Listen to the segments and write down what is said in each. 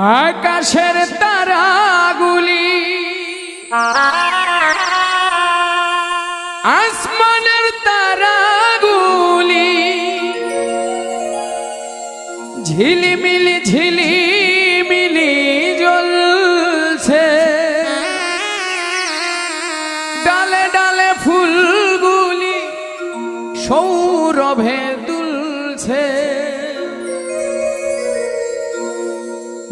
আকাশের তারাগুলি। আসমানের তারাগুলি। ঝিলিমিলি ঝিলিমিলি জ্বলছে। ডালে ডালে ফুলগুলি সৌরভে দুলছে।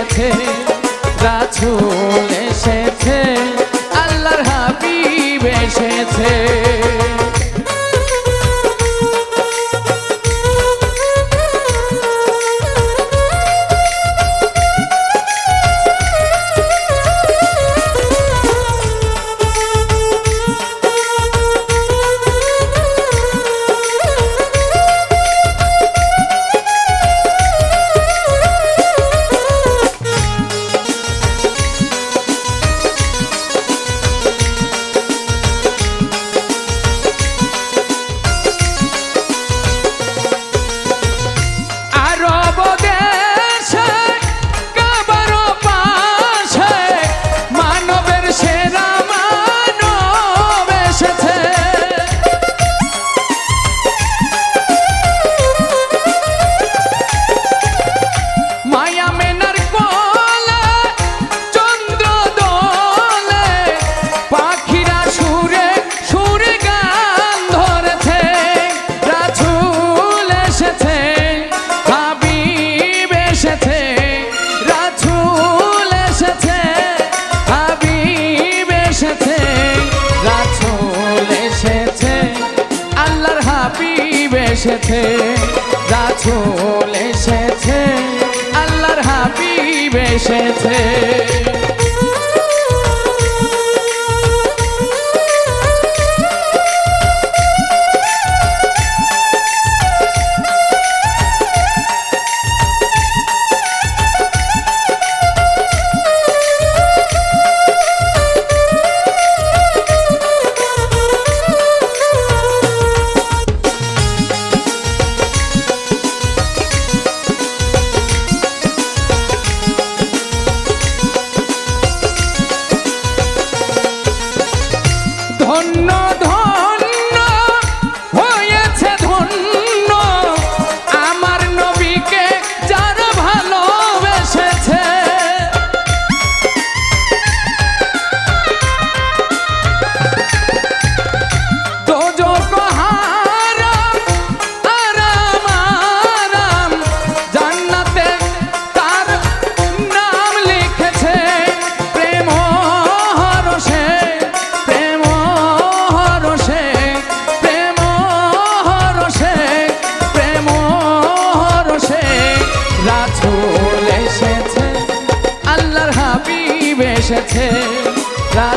এসেছে রাজুল এসেছে যা চলে এসেছে আল্লাহর হাবিব এসেছে।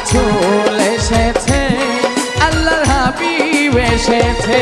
রাসুল এসেছে আল্লাহ হাবিব এসেছে।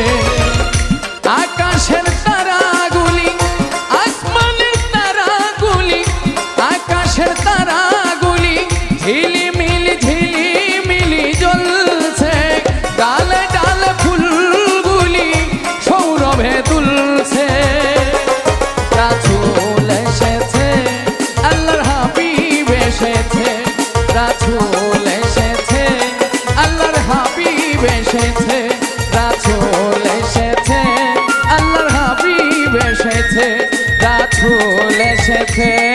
এসেছে হাবিব এসেছে।